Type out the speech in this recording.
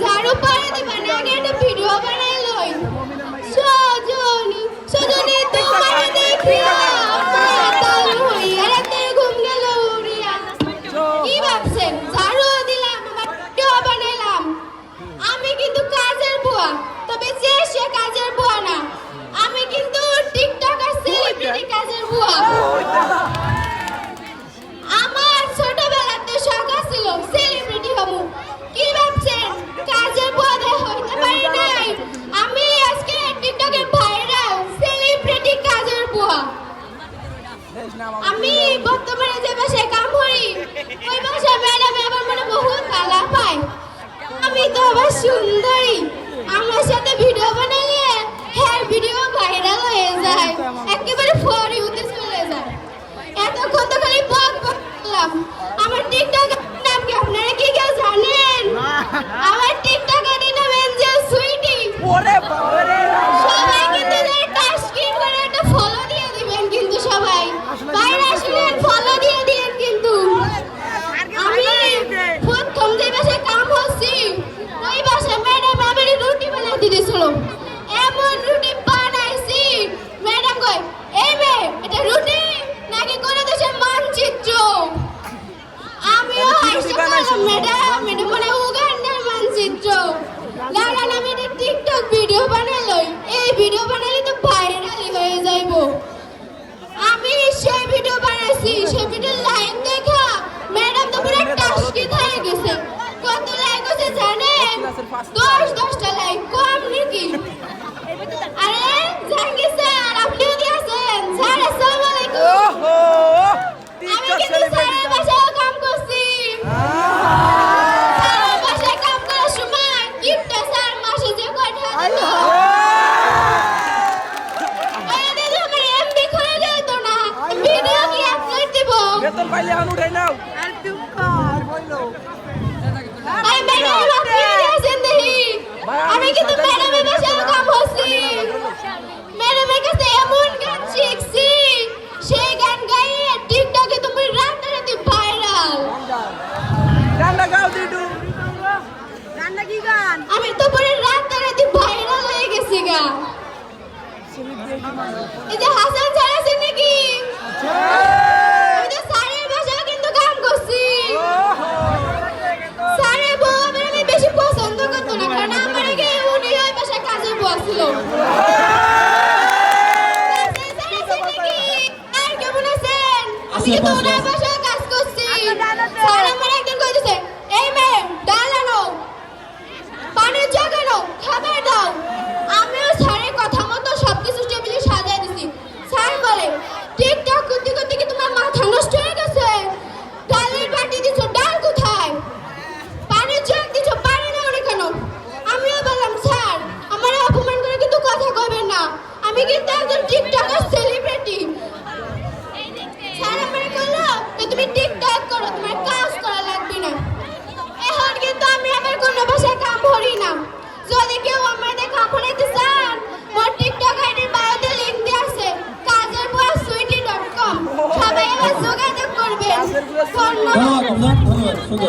ঝাড়ু আমি বর্তমানে যে বাসায় কাম করি ওই বাসায় ম্যাডাম আমার মনে বহুত গালা পায়। আমি তো আবার সুন্দরী। আমার সাথে ভিডিও বানালে হ্যাঁ ভিডিও ভাইরাল হয়ে যায়। একেবারে ফর ইউতে চলে যায়। এতক্ষণ তো খালি বক বক করলাম। আমার টিকটক নাম কি আপনারা কি কেউ জানেন? আমার টিকটকের নাম এঞ্জেল সুইটি ওরে বাবারে দিতেছিল এমন রুটি বানাইছি। ম্যাডাম কই এই মে এটা রুটি? নাকি কোন দেশের মানচিত্র? আমিও এটা বানাইছো? পারলাম ম্যাডাম এটা মনে উগান্ডার মানচিত্র। দাঁড়ান আমি একটা টিকটক ভিডিও বানালই এই ভিডিও বানালে তো ভাইরালই হয়ে যাইবো। আমি সেই ভিডিও বানাইছি সেই ভিডিও লাইক দেখা। ম্যাডাম তো পুরো টাস্কি হয়ে গেছে। কত লাইক হচ্ছে জানেন? দশ দশটা লাইক কম নাকি আরে জাহাঙ্গীর স্যার আপনিও দিয়েছেন স্যার আসসালামু আলাইকুম ওহো আমি টিকটক কিন্তু স্যারের সেলিব্রিটি বাসায় কাম করছি স্যারের বাসায় কাম করার সময় গিফটটা স্যার মাসে যে কয়টা দিত আরে দিদি আমার এমবি খুলে যেত না ভিডিও কি আপলোড দিব বেতন পাইলে এখন উঠাই নাও। আরে ম্যাডাম আপনি দিয়েছেন দেখি। আমি কিন্তু ম্যাডামের বাসায় কাম করছি ম্যাডামের কাছে এমন গান শিখছি। সেই গান গাইয়ে টিকটকে তুমি রাতারাতি ভাইরাল গানটা গাও দিটু রান্না কি গান? আমি তো পুরো রাতারাতি ভাইরাল হয়ে গেছি গা। এই যে হাসান স্যার নাকি? ছিল আর কেমন আছেন? আমি কিন্তু ওনার বাসায় কাজ করছি সুইটি ডট